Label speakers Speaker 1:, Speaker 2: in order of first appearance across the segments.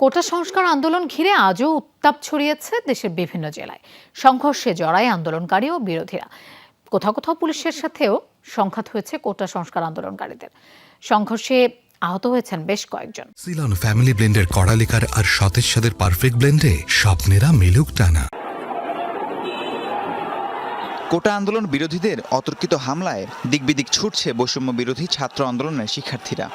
Speaker 1: কোটা সংস্কার আন্দোলন ঘিরে আজও উত্তাপ ছড়িয়েছে দেশের বিভিন্ন জেলায়। সংঘর্ষে জড়ায় আন্দোলনকারী ও বিরোধীরা। কোথাও কোথাও পুলিশের সাথেও সংঘাত হয়েছে কোটা সংস্কার আন্দোলনকারীদের। সংঘর্ষে আহত হয়েছেন বেশ কয়েকজন।
Speaker 2: সিলন ফ্যামিলি ব্লেন্ডের কড়ালিকার আর সতেজ সাদের পারফেক্ট ব্লেন্ডে স্বপ্নেরা মিলুক টানা।
Speaker 3: কোটা আন্দোলন বিরোধীদের অতর্কিত হামলায় দিকবিদিক ছুটছে বৈষম্য বিরোধী ছাত্র আন্দোলনের শিক্ষার্থীরা।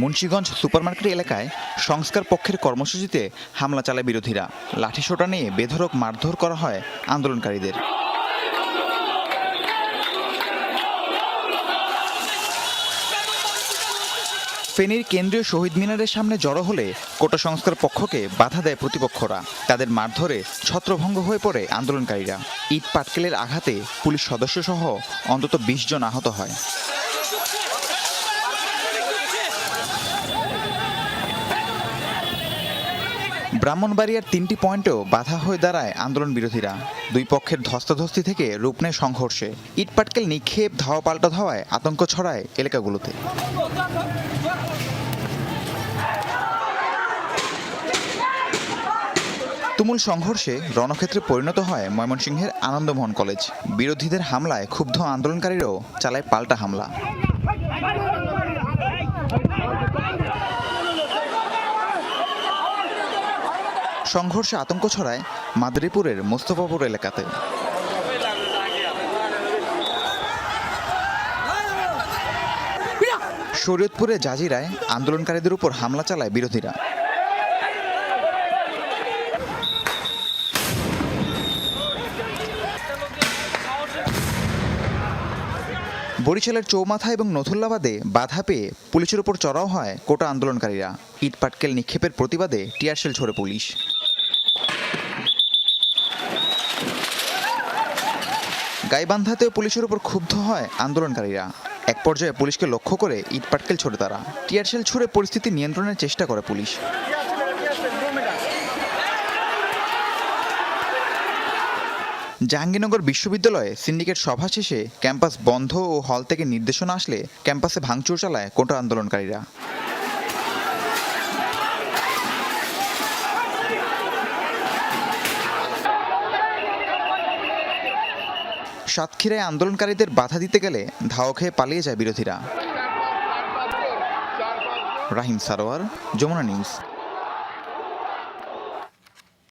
Speaker 3: মুন্সীগঞ্জ সুপারমার্কেট এলাকায় সংস্কার পক্ষের কর্মসূচিতে হামলা চালায় বিরোধীরা। লাঠিসোঁটা নিয়ে বেধরক মারধর করা হয় আন্দোলনকারীদের। ফেনীর কেন্দ্রীয় শহীদ মিনারের সামনে জড়ো হলে কোটা সংস্কার পক্ষকে বাধা দেয় প্রতিপক্ষরা। তাদের মারধরে ছত্রভঙ্গ হয়ে পড়ে আন্দোলনকারীরা। ইট পাটকেলের আঘাতে পুলিশ সদস্য সহ অন্তত বিশ জন আহত হয়। ব্রাহ্মণবাড়িয়ার তিনটি পয়েন্টেও বাধা হয়ে দাঁড়ায় আন্দোলন বিরোধীরা। দুই পক্ষের ধস্তাধস্তি থেকে রূপ নেয় সংঘর্ষে। ইটপাটকেল নিক্ষেপ, ধাওয়া পাল্টা ধাওয়ায় আতঙ্ক ছড়ায় এলাকাগুলোতে। তুমুল সংঘর্ষে রণক্ষেত্রে পরিণত হয় ময়মনসিংহের আনন্দমোহন কলেজ। বিরোধীদের হামলায় ক্ষুব্ধ আন্দোলনকারীরাও চালায় পাল্টা হামলা। সংঘর্ষে আতঙ্ক ছড়ায় মাদারীপুরের মোস্তফাপুর এলাকাতে। শরীয়তপুরে জাজিরায় আন্দোলনকারীদের উপর হামলা চালায় বিরোধীরা। বরিশালের চৌমাথা এবং নথুল্লাবাদে বাধা পেয়ে পুলিশের উপর চড়াও হয় কোটা আন্দোলনকারীরা। ইটপাটকেল নিক্ষেপের প্রতিবাদে টিয়ারশেল ছোড়ে পুলিশ। গাইবান্ধাতেও পুলিশের উপর ক্ষুব্ধ হয় আন্দোলনকারীরা। এক পর্যায়ে পুলিশকে লক্ষ্য করে ইট পাটকেল ছোড়ে তারা। টিয়ারশেল ছুড়ে পরিস্থিতি নিয়ন্ত্রণের চেষ্টা করে পুলিশ। জাহাঙ্গীরনগর বিশ্ববিদ্যালয়ে সিন্ডিকেট সভা শেষে ক্যাম্পাস বন্ধ ও হল থেকে নির্দেশনা আসলে ক্যাম্পাসে ভাঙচুর চালায় কোটা আন্দোলনকারীরা। সাতক্ষীরায় আন্দোলনকারীদের বাধা দিতে গেলে ধাও খেয়ে পালিয়ে যায় বিরোধীরা। রাহিম সারোয়ার যমুনা নিউজ।